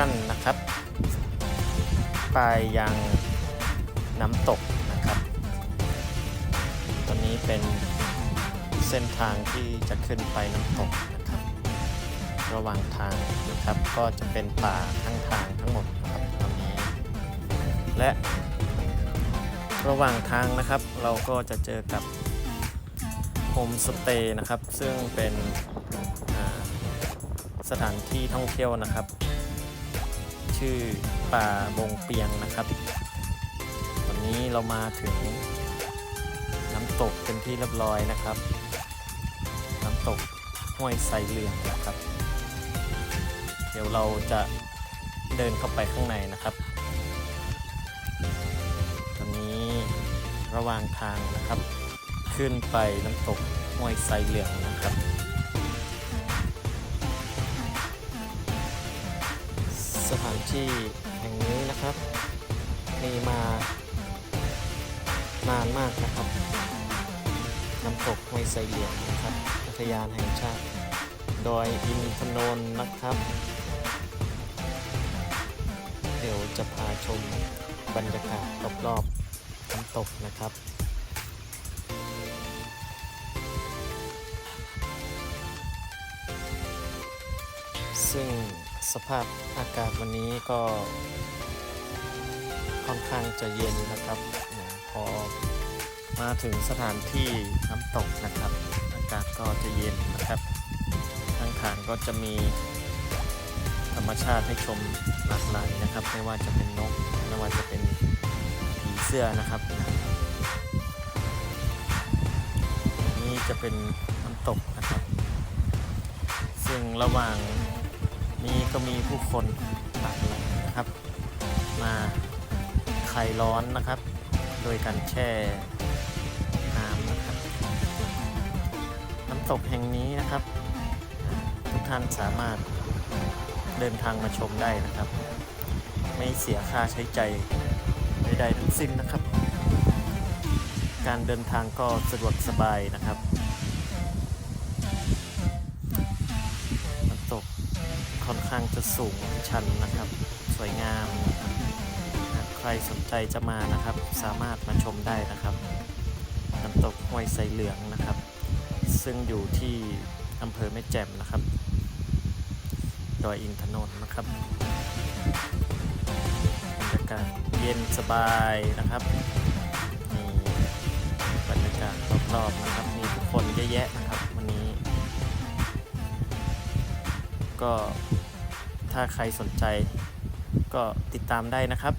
ท่านนะครับ ไปยังน้ำตกนะครับ ตอนนี้เป็นเส้นทางที่จะขึ้นไปน้ำตกนะครับ ระหว่างทางนะครับก็จะเป็นป่าทั้งทางทั้งหมดนะครับตอนนี้ และระหว่างทางนะครับ เราก็จะเจอกับโฮมสเตย์นะครับ ซึ่งเป็นสถานที่ท่องเที่ยวนะครับ ชื่อป่าบงเปียงนะครับวันนี้เรามาถึงน้ำตกเป็นที่เรียบร้อยนะครับ น้ำตกห้วยไซเหลืองนะครับ เดี๋ยวเราจะเดินเข้าไปข้างในนะครับตอนนี้ระหว่างทางนะครับ ขึ้นไปน้ำตกห้วยไซเหลืองนะครับ สถานที่แห่งนี้นะครับมีมานานมากนะครับน้ำตกห้วยไซเหลียงนะครับอุทยานแห่งชาติ ดอยอินทนนท์นะครับ เดี๋ยวจะพาชมบรรยากาศรอบๆน้ำตกนะครับซึ่ง สภาพอากาศวันนี้ก็ค่อนข้างจะเย็นนะครับนะพอมาถึงสถานที่น้ำตกนะครับ อากาศก็จะเย็นนะครับทางทางก็จะมีธรรมชาติให้ชมหลากหลายนะครับ ไม่ว่าจะเป็นนก ไม่ว่าจะเป็นผีเสื้อนะครับนะนี่จะเป็นน้ำตกนะครับ ซึ่งระหว่าง ก็มีผู้คนหลากหลายนะครับ มาคลายร้อนนะครับ โดยการแช่น้ำนะครับ น้ำตกแห่งนี้นะครับ ทุกท่านสามารถเดินทางมาชมได้นะครับ ไม่เสียค่าใช้ใจายใดๆทั้งสิ้นนะครับ การเดินทางก็สะดวกสบายนะครับ ค่อนข้างจะสูงชันนะครับ สวยงามนะครับหากใครสนใจจะมานะครับ สามารถมาชมได้นะครับน้ำตกห้วยไซเหลืองนะครับ ซึ่งอยู่ที่อำเภอแม่แจ่มนะครับดอยอินทนนท์นะครับบรรยากาศเย็นสบายนะครับมีบรรยากาศรอบๆนะครับ มีผู้คนเยอะแยะ ก็ถ้าใครสนใจก็ติดตามได้นะครับ